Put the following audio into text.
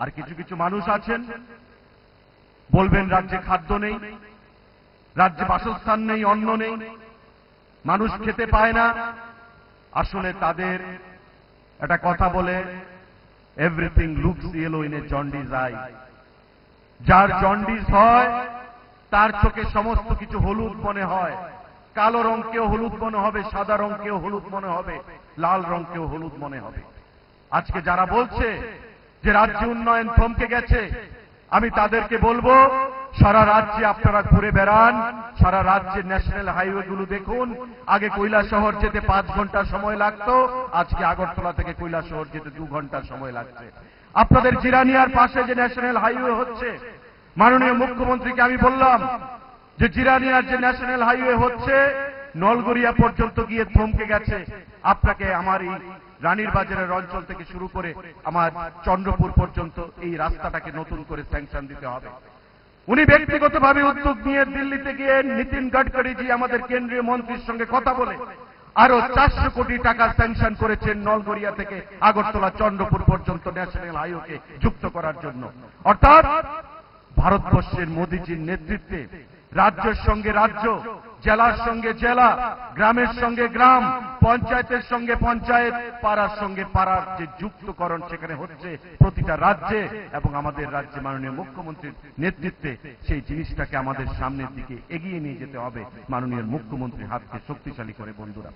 আর কিছু কিছু মানুষ আছেন। বলবেন রাজ্যে খাদ্য নেই, রাজ্যে বাসস্থান নেই, অন্ন নেই। মানুষ খেতে পায় না। আসলে তাদের একটা কথা বলে everything looks yellow in a jaundice eye যার জন্ডিস হয়, তার চোখে সমস্ত কিছু হলুদ মনে হয়। কালো রংকেও হলুদ মনে হবে, সাদা রংকেও হলুদ মনে হবে, লাল রংকেও হলুদ মনে হবে। আজকে যারা বলছে যে রাজ্য উন্নয়ন থমকে গেছে, আমি তাদেরকে বলব, সারা রাজ্যে আপনারা ঘুরে বেড়ান, সারা রাজ্যের ন্যাশনাল হাইওয়ে গুলো দেখুন। আগে কৈলা শহর যেতে পাঁচ ঘণ্টা সময় লাগতো, আজকে আগরতলা থেকে কৈলা শহর যেতে দু ঘণ্টা সময় লাগছে। আপনাদের জিরানিয়ার পাশে যে ন্যাশনাল হাইওয়ে হচ্ছে, মাননীয় মুখ্যমন্ত্রীকে আমি বললাম যে জিরানিয়ার যে ন্যাশনাল হাইওয়ে হচ্ছে, নলগড়িয়া পর্যন্ত গিয়ে থমকে গেছে। আপনাকে আমার এই রানীর বাজারের অঞ্চল থেকে শুরু করে আমার চন্দ্রপুর পর্যন্ত এই রাস্তাটাকে নতুন করে স্যাংশন দিতে হবে। উনি ব্যক্তিগতভাবে উদ্যোগ নিয়ে দিল্লিতে গিয়ে নীতিন গডকরিজি আমাদের কেন্দ্রীয় মন্ত্রীর সঙ্গে কথা বলে আরও চারশো কোটি টাকা স্যাংশন করেছেন নলগড়িয়া থেকে আগরতলা চন্দ্রপুর পর্যন্ত ন্যাশনাল হাইওয়েকে যুক্ত করার জন্য। অর্থাৎ ভারতবর্ষের মোদীজির নেতৃত্বে রাজ্যের সঙ্গে রাজ্য জেলার সঙ্গে জেলা, গ্রামের সঙ্গে গ্রাম, পঞ্চায়েতের সঙ্গে পঞ্চায়েত, পাড়ার সঙ্গে পাড়ার যে যুক্তকরণ সেখানে হচ্ছে প্রতিটা রাজ্যে এবং আমাদের রাজ্যে মাননীয় মুখ্যমন্ত্রীর নেতৃত্বে সেই জিনিসটাকে আমাদের সামনের দিকে এগিয়ে নিয়ে যেতে হবে। মাননীয় মুখ্যমন্ত্রীর হাতকে শক্তিশালী করে বন্ধুরা।